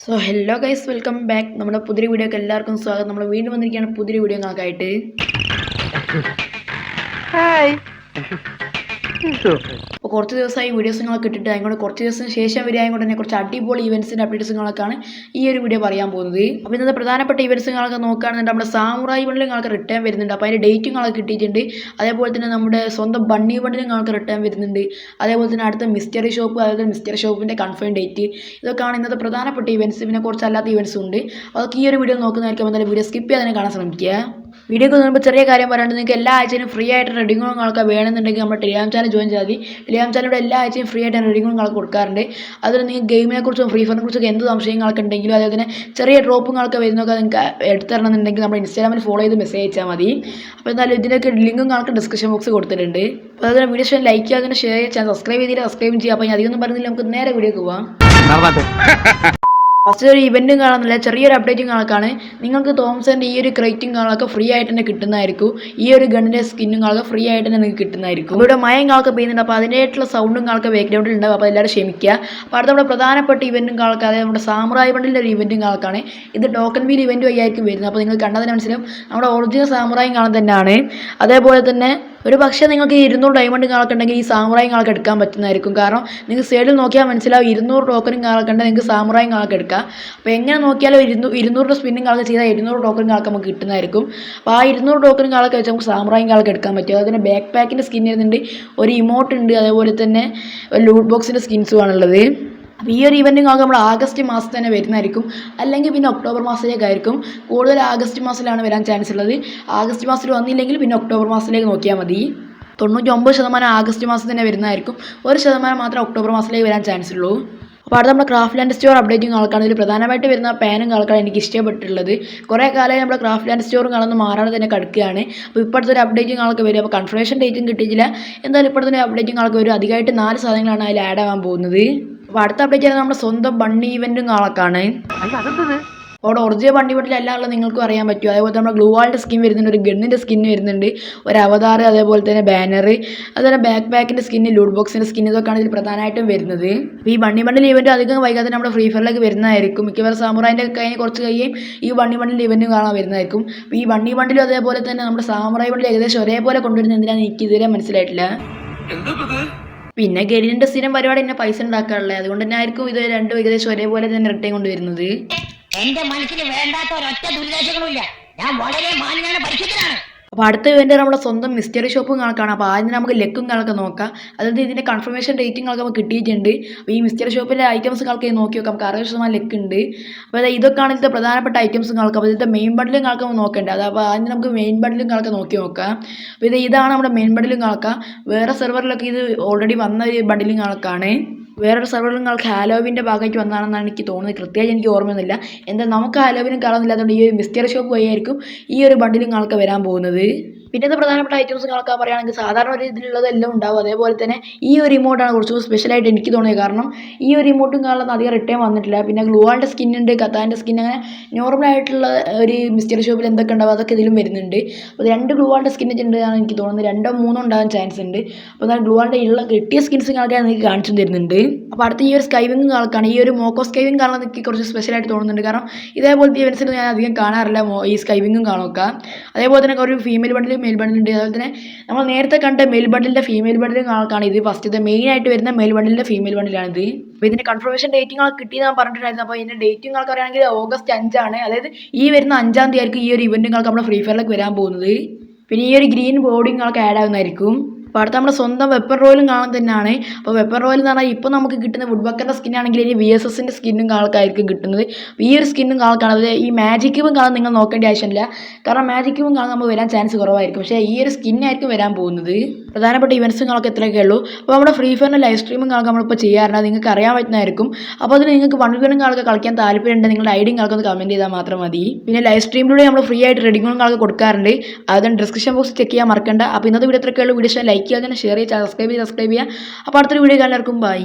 So hello guys welcome back നമ്മുടെ പുതിയ വീഡിയോക്ക് എല്ലാവർക്കും സ്വാഗതം. നമ്മൾ വീണ്ടും വന്നിരിക്കുകയാണ് പുതിയ വീഡിയോ ആയിട്ട് ഹായ് അപ്പോൾ കുറച്ച് ദിവസമായി വീഡിയോസ് നിങ്ങളൊക്കെ ഇട്ടിട്ട് അതിനോട് കുറച്ച് ദിവസം ശേഷം വരികയും കൊണ്ട് തന്നെ കുറച്ച് അടിപൊളി ഇവന്റ്സിന്റെ ഇവൻസിന്റെ അപ്ഡേറ്റ്സുകളൊക്കെയാണ് ഈ ഒരു വീഡിയോ പറയാൻ പോകുന്നത്. അപ്പോൾ ഇന്നത്തെ പ്രധാനപ്പെട്ട ഇവൻസുകളൊക്കെ നോക്കുകയാണെന്നുണ്ടെങ്കിൽ നമ്മുടെ സാമുറായി ബണ്ടിൽ നിങ്ങൾക്ക് റിട്ടേൺ വരുന്നുണ്ട്. അപ്പോൾ അതിന്റെ ഡേറ്റും നിങ്ങൾക്ക് കിട്ടിയിട്ടുണ്ട്. അതേപോലെ തന്നെ നമ്മുടെ സ്വന്തം ബണ്ണി ബണ്ടിൽ നിങ്ങൾക്ക് റിട്ടേൺ വരുന്നുണ്ട്. അതേപോലെ തന്നെ അടുത്ത മിസ്റ്ററി ഷോപ്പ് അതായത് മിസ്റ്ററി ഷോപ്പിന്റെ കൺഫേം ഡേറ്റ് ഇതൊക്കെയാണ് ഇന്നത്തെ പ്രധാനപ്പെട്ട ഇവൻസ് പിന്നെ കുറച്ച് അല്ലാത്ത ഉണ്ട്. അതൊക്കെ ഈ ഒരു വീഡിയോ നോക്കുന്നതായിരിക്കും. എന്തായാലും വീഡിയോ സ്കിപ്പ് ചെയ്യാതെ കാണാൻ ശ്രമിക്കുക. വീഡിയോക്ക് നോക്കുമ്പോൾ ചെറിയ കാര്യം പറയാണ്ട് നിങ്ങൾക്ക് എല്ലാ ആഴ്ചയും ഫ്രീ ആയിട്ട് റെഡിങ്ങും നിങ്ങൾക്ക് വേണമെന്നുണ്ടെങ്കിൽ നമ്മുടെ ടെലിഗ്രാം ചാനൽ ജോയിൻ ചെയ്താൽ മതി. ടെലിഗ്രാം ചാനലിലൂടെ എല്ലാ ആഴ്ചയും ഫ്രീ ആയിട്ട് റെഡിങ്ങും നിങ്ങൾക്ക് കൊടുക്കാറുണ്ട്. അതിൽ നിങ്ങൾക്ക് ഗെയിമിനെ കുറിച്ചും ഫ്രീ ഫയറിനെ കുറിച്ചൊക്കെ എന്ത് സംശയങ്ങളൊക്കെ ഉണ്ടെങ്കിലും അതേപോലെ തന്നെ ചെറിയ ഡ്രോപ്പും ഡ്രോപ്പുകളൊക്കെ വരുന്നൊക്കെ നിങ്ങൾക്ക് എടുത്തരണമെന്നുണ്ടെങ്കിൽ നമ്മുടെ ഇൻസ്റ്റാഗ്രാമിൽ ഫോളോ ചെയ്ത് മെസ്സേജ് അയച്ചാൽ മതി. അപ്പോൾ എന്തായാലും ഇതിന്റെയൊക്കെ ലിങ്കും നിങ്ങൾക്ക് ഡിസ്ക്രിപ്ഷൻ ബോക്സ് കൊടുത്തിട്ടുണ്ട്. അപ്പോൾ അതുപോലെ വീഡിയോ ഇഷ്ടം ലൈക്ക് ചെയ്യുക ഷെയർ ചെയ്യാൻ സബ്സ്ക്രൈബ് ചെയ്തിട്ട് സബ്സ്ക്രൈബ് ചെയ്യുക അപ്പോൾ ഞാൻ അധികമൊന്നും പറഞ്ഞില്ല. നമുക്ക് നേരെ വീഡിയോക്ക് പോവാം. ഫസ്റ്റ് ഒരു ഇവന്റും കാണുന്നില്ല ചെറിയൊരു അപ്ഡേറ്റും കാണാനാണ് നിങ്ങൾക്ക് തോംസന്റെ ഈ ഒരു ക്രൈറ്റും കാണാനൊക്കെ ഫ്രീ ആയിട്ട് തന്നെ കിട്ടുന്നതായിരിക്കും. ഈ ഒരു ഗണ്ണിന്റെ സ്കിന്നും കാണാൻ ഫ്രീ ആയിട്ട് തന്നെ നിങ്ങൾക്ക് കിട്ടുന്നതായിരിക്കും. ഇവിടെ മയം കാണൊക്കെ പെയ്യുന്നുണ്ട്. അപ്പോൾ അതിനായിട്ടുള്ള സൗണ്ടും കാണൊക്കെ ബാക്ക്ഗ്രൗണ്ടിൽ ഉണ്ടാവും. അപ്പോൾ എല്ലാവരും ക്ഷമിക്കുക. അപ്പോൾ അടുത്ത നമ്മുടെ പ്രധാനപ്പെട്ട ഇവന്റും കാണൊക്കെ അതായത് നമ്മുടെ സാമുറായി ബണ്ടിന്റെ ഒരു ഇവന്റും കാണൊക്കെയാണ് ഇത് ടോക്കൺ വീൽ ഇവന്റ് വഴിയായിരിക്കും വരുന്നത്. അപ്പോൾ നിങ്ങൾ കണ്ടതിന് മനസ്സിലാവും. നമ്മുടെ ഒറിജിനൽ സാമുറായും കാണാൻ തന്നെയാണ്. അതേപോലെ തന്നെ ഒരു പക്ഷേ നിങ്ങൾക്ക് ഇരുന്നൂറ് ഡയമണ്ട് കാണൊക്കെ ഉണ്ടെങ്കിൽ ഈ സാമുറായും കാണൊക്കെ എടുക്കാൻ പറ്റുന്നതായിരിക്കും. കാരണം നിങ്ങൾക്ക് സൈഡിൽ നോക്കിയാൽ മനസ്സിലാവും ഇരുന്നൂറ് ടോക്കനും കാണൊക്കെ ഉണ്ടെങ്കിൽ നിങ്ങൾക്ക് സാമുറായും കാണൊക്കെ എടുക്കാം. അപ്പോൾ എങ്ങനെ നോക്കിയാലും ഇരുന്നൂ ഇരുന്നൂറിന്റെ സ്പിന്നും കാണൊക്കെ ചെയ്താൽ ഇരുന്നൂറ് ടോക്കനും കാണൊക്കെ നമുക്ക് കിട്ടുന്നതായിരിക്കും. അപ്പോൾ ആ ഇരുന്നൂറ് ടോക്കനും കാണൊക്കെ വെച്ച് നമുക്ക് സാമുറായും കാണൊക്കെ എടുക്കാൻ പറ്റും. അതുപോലെ ബാക്ക് പാക്കിന്റെ സ്കിൻ ഒരു ഇമോട്ട് ഉണ്ട് അതേപോലെ തന്നെ ലൂട്ട് ബോക്സിന്റെ സ്കിൻസും ആണുള്ളത് അപ്പോൾ ഈ ഒരു ഇവന്റും ആകെ നമ്മൾ ആഗസ്റ്റ് മാസത്തിൽ തന്നെ വരുന്നതായിരിക്കും. അല്ലെങ്കിൽ പിന്നെ ഒക്ടോബർ മാസത്തിലേക്ക് ആയിരിക്കും. കൂടുതൽ ആഗസ്റ്റ് മാസത്തിലാണ് വരാൻ ചാൻസ് ഉള്ളത്. ആഗസ്റ്റ് മാസത്തിൽ വന്നില്ലെങ്കിൽ പിന്നെ ഒക്ടോബർ മാസത്തിലേക്ക് നോക്കിയാൽ മതി. തൊണ്ണൂറ്റൊമ്പത് ശതമാനം ആഗസ്റ്റ് മാസത്തിൽ തന്നെ വരുന്നതായിരിക്കും. ഒരു ശതമാനം മാത്രമേ ഒക്ടോബർ മാസത്തിലേക്ക് വരാൻ ചാൻസ് ഉള്ളൂ. അപ്പോൾ അടുത്ത നമ്മുടെ ക്രാഫ്റ്റ് ലാൻഡ് സ്റ്റോർ അപ്ഡേറ്റിംഗ് ആൾക്കാണ്. ഇതിൽ പ്രധാനമായിട്ട് വരുന്ന പാനും കാണാൻ എനിക്ക് ഇഷ്ടപ്പെട്ടിട്ടുള്ളത്. കുറേ കാലമായി നമ്മുടെ ക്രാഫ്റ്റ് ലാൻഡ് സ്റ്റോറും കാണുന്ന മാറാതെ തന്നെ കിടക്കുകയാണ്. അപ്പോൾ ഇപ്പോഴത്തെ ഒരു അപ്ഡേറ്റിംഗ് ആൾക്ക് വരും. അപ്പോൾ കൺഫർമേഷൻ ഡേറ്റും കിട്ടിയിട്ടില്ല. എന്തായാലും ഇപ്പോഴത്തെ അപ്ഡേറ്റിംഗ് ആൾക്ക് വരും. അധികമായിട്ട് നാല് സാധനങ്ങളാണ് അതിൽ ആഡ് ആവാൻ പോകുന്നത്. അപ്പോൾ അടുത്ത അപ്ഡേറ്റ് ചെയ്യുന്നത് നമ്മുടെ സ്വന്തം ബണ്ണി ഇവന്റും അയ്യോ അതെന്തത് അവിടെ ഒറിജിനൽ വണ്ടി വീട്ടിൽ എല്ലാ ഉള്ളത് നിങ്ങൾക്കും അറിയാൻ പറ്റും. അതേപോലെ നമ്മുടെ ഗ്ലൂ വാളിന്റെ സ്കിൻ വരുന്നുണ്ട് ഒരു ഗണ്ണിന്റെ സ്കിൻ വരുന്നുണ്ട് ഒരു അവതാർ അതേപോലെ തന്നെ ബാനർ അതുപോലെ ബാക്ക് പാക്കിന്റെ സ്കിന്ന് ലൂട്ട് ബോക്സിന്റെ സ്കിൻ ഇതൊക്കെയാണ് ഇതിൽ പ്രധാനമായിട്ടും വരുന്നത്. ഈ ബണ്ണി ബണ്ടിൽ ഇവന്റ് അധികം വൈകാതെ നമ്മുടെ ഫ്രീ ഫയറിലേക്ക് വരുന്നതായിരിക്കും. മിക്കവാറും സാമുറായിന്റെ കഴിഞ്ഞ് കുറച്ച് കഴിയും ഈ ബണ്ണി ബണ്ടിൽ ഇവന്റും കാണാൻ വരുന്നതായിരിക്കും. ഈ ബണ്ണി ബണ്ടിലും അതേപോലെ തന്നെ നമ്മുടെ സാമുറായി ബണ്ടിൽ ഏകദേശം ഒരേപോലെ കൊണ്ടുവരുന്നത് എന്തിനാണെന്ന് എനിക്ക് ഇതുവരെ മനസ്സിലായിട്ടില്ല. പിന്നെ ഗെരിന്റെ സ്ഥിരം പരിപാടി തന്നെ പൈസ ഉണ്ടാക്കാറുള്ളത് അതുകൊണ്ട് തന്നെ ആയിരിക്കും ഇത് രണ്ടും ഏകദേശം ഒരേപോലെ തന്നെ റിട്ടേൺ കൊണ്ടുവരുന്നത്. എന്റെ മനസ്സിന് വേണ്ടാത്ത ഒരൊറ്റ ദുരിതാശങ്ങളും ഇല്ല ഞാൻ വളരെ മാന്യനാണ് പരിശുദ്ധനാണ്. അപ്പോൾ അടുത്ത ഇവന്റ് നമ്മുടെ സ്വന്തം മിസ്റ്ററി ഷോപ്പും കണക്കാണ്. അപ്പോൾ ആദ്യം നമുക്ക് ലെക്കും കണക്ക് നോക്കാം. അതായത് ഇതിന്റെ കൺഫർമേഷൻ റേറ്റിംഗ് കണക്ക് നമുക്ക് കിട്ടിയിട്ടുണ്ട്. അപ്പോൾ ഈ മിസ്റ്ററി ഷോപ്പിന്റെ ഐറ്റംസ് കണക്ക് നോക്കി നോക്കാം നമുക്ക് അറുപത് ശതമാനം ലെക്ക് ഉണ്ട്. അപ്പോൾ ഇതൊക്കെയാണ് ഇതിന്റെ പ്രധാനപ്പെട്ട ഐറ്റംസ് കണക്ക്. അപ്പോൾ ഇതിന്റെ മെയിൻ ബണ്ടിലും കണക്ക് നമുക്ക് നോക്കേണ്ടത് അത് അപ്പോൾ ആദ്യം നമുക്ക് മെയിൻ ബണ്ടിലും കണക്ക് നോക്കി നോക്കാം. അപ്പോൾ ഇത് ഇതാണ് നമ്മുടെ മെയിൻ ബണ്ടിലും കണക്കാം. വേറെ സെർവറിലൊക്കെ ഇത് ഓൾറെഡി വന്ന ഒരു ബണ്ടിലും കണക്കാണ്. വേറൊരു സെർവറിൽ നിങ്ങൾക്ക് ഹാലോവിന്റെ ഭാഗമായിട്ട് വന്നതാണെന്നാണ് എനിക്ക് തോന്നുന്നത്. കൃത്യമായിട്ട് എനിക്ക് ഓർമ്മയൊന്നുമില്ല. എന്താ നമുക്ക് ഹാലോവിനും കളൊന്നുമില്ലാത്തതുകൊണ്ട് ഈ ഒരു മിസ്റ്റർ ഷോപ്പ് വഴിയായിരിക്കും ഈ ഒരു ബണ്ടിൽ നിങ്ങൾക്ക് വരാൻ പോകുന്നത്. പിന്നത്തെ പ്രധാനപ്പെട്ട ഐറ്റംസ് കണക്കാൻ പറയുകയാണെങ്കിൽ സാധാരണ ഒരു ഇതിലുള്ളതെല്ലാം ഉണ്ടാവും. അതേപോലെ തന്നെ ഈ ഒരു ഇമോട്ടാണ് കുറച്ചുകൂടി സ്പെഷ്യലായിട്ട് എനിക്ക് തോന്നിയത്. കാരണം ഈ ഒരു ഇമോട്ടും കാണുന്നത് അധികം റിട്ടേൺ വന്നിട്ടില്ല. പിന്നെ ഗ്ലൂവാളിന്റെ സ്കിൻ ഉണ്ട് കത്താന്റെ സ്കിൻ അങ്ങനെ നോർമൽ ആയിട്ടുള്ള ഒരു മിസ്റ്റർ ഷോപ്പിൽ എന്തൊക്കെ ഉണ്ടാവും അതൊക്കെ ഇതിലും വരുന്നുണ്ട്. അപ്പോൾ രണ്ട് ഗ്ലൂവാളിന്റെ സ്കിൻ ഉണ്ട് എന്നാണ് എനിക്ക് തോന്നുന്നത്. രണ്ടോ മൂന്നോ ഉണ്ടാകാൻ ചാൻസ് ഉണ്ട്. അപ്പോൾ എന്നാൽ ഗ്ലൂവാളിന്റെ ഉള്ള കിട്ടിയ സ്കിൻസ് കാണാൻ എനിക്ക് കാണിച്ചു തരുന്നുണ്ട്. അപ്പോൾ അടുത്ത ഈ ഒരു സ്കൈവിങ് കാണാൻ ഈ ഒരു മോക്കോ സ്കൈവിങ് കാണാൻ എനിക്ക് കുറച്ച് സ്പെഷ്യലായിട്ട് തോന്നുന്നുണ്ട്. കാരണം ഇതേപോലത്തെ ഇവൻസിൽ ഞാൻ അധികം കാണാറില്ല ഈ സ്കൈവിങ്ങും കാണുക അതേപോലെ തന്നെ ഒരു ഫീമെയിൽ ബണ്ടിൽ മെയിൽ ബണ്ടിലുണ്ട് അതുപോലെ തന്നെ നമ്മൾ നേരത്തെ കണ്ട മെയിൽ ബണ്ടിലിന്റെ ഫീമെയിൽ ബണ്ടിലും കാണാൻ ഇത് മെയിൻ ആയിട്ട് വരുന്ന മെയിൽ ബണ്ടിലിന്റെ ഫീമെയിൽ ബണ്ടിലാണിത് അപ്പോൾ ഇതിന്റെ കൺഫർമേഷൻ ഡേറ്റിംഗ് ആൾ കിട്ടി ഞാൻ പറഞ്ഞിട്ടുണ്ടായിരുന്നു. അപ്പോൾ ഇതിന്റെ ഡേറ്റിംഗ് ആൾക്ക് പറയുകയാണെങ്കിൽ ഓഗസ്റ്റ് അഞ്ചാണ്. അതായത് ഈ വരുന്ന അഞ്ചാം തീയതി ആയിരിക്കും ഈ ഒരു ഇവന്റ് നിങ്ങൾക്ക് നമ്മുടെ ഫ്രീ ഫയറിലേക്ക് വരാൻ പോകുന്നത്. പിന്നെ ഈ ഒരു ഗ്രീൻ ബോർഡിങ് ആൾക്ക് ആഡ് ആവുന്നതായിരിക്കും. അപ്പോൾ അടുത്ത നമ്മുടെ സ്വന്തം വെപ്പൺ റോയിലും കാണാൻ തന്നെയാണ്. അപ്പോൾ വെപ്പൺ റോയിൽ എന്ന് പറഞ്ഞാൽ ഇപ്പോൾ നമുക്ക് കിട്ടുന്ന വുഡ് ബക്കറിന്റെ സ്കിന്നാണെങ്കിൽ ഇനി വി എസ് എസിന്റെ സ്കിന്നും കാൾക്കായിരിക്കും കിട്ടുന്നത്. ഈ ഒരു സ്കിന്നും കാൾക്കാണ് ഈ മാജിക് ക്യൂബും കാണാൻ നിങ്ങൾ നോക്കേണ്ട ആവശ്യമില്ല. കാരണം മാജിക് ക്യൂബും കാണാൻ നമുക്ക് വരാൻ ചാൻസ് കുറവായിരിക്കും. പക്ഷേ ഈ ഒരു സ്കിന്നായിരിക്കും വരാൻ പോകുന്നത്. പ്രധാനപ്പെട്ട ഇവൻസും കാണൊക്കെ ഇത്രയൊക്കെ ഉള്ളൂ. അപ്പോൾ നമ്മുടെ ഫ്രീ ഫയറിന്റെ ലൈവ് സ്ട്രീമും കാണാൻ നമ്മളിപ്പോൾ ചെയ്യാറുണ്ട്. നിങ്ങൾക്ക് അറിയാൻ പറ്റുന്നതായിരിക്കും. അപ്പോൾ അതിന് നിങ്ങൾക്ക് വൺ വീനും കാണൊക്കെ കളിക്കാൻ താല്പര്യമുണ്ട്. നിങ്ങളുടെ ഐഡിയും കാളൊക്കെ കമന്റ് ചെയ്താൽ മാത്രം മതി. പിന്നെ ലൈവ് സ്ട്രീമിലൂടെ നമ്മൾ ഫ്രീ ആയിട്ട് റെഡിങ്ങും കാണൊക്കെ കൊടുക്കാറുണ്ട്. അതുകൊണ്ട് ഡിസ്ക്രിപ്ഷൻ ബോക്സ് ചെക്ക് ചെയ്യാൻ മറക്കണ്ട. അപ്പോൾ ഇന്നത്തെ വീഡിയോ ഇത്രയൊക്കെയുള്ള വീഡിയോ ലൈക്ക് ചെയ്യാതെ തന്നെ ഷെയർ ചെയ്യുക സബ്സ്ക്രൈബ് ചെയ്യുക സബ്സ്ക്രൈബ് ചെയ്യുക അപ്പോൾ അടുത്തൊരു വീഡിയോ എല്ലാവർക്കും ബൈ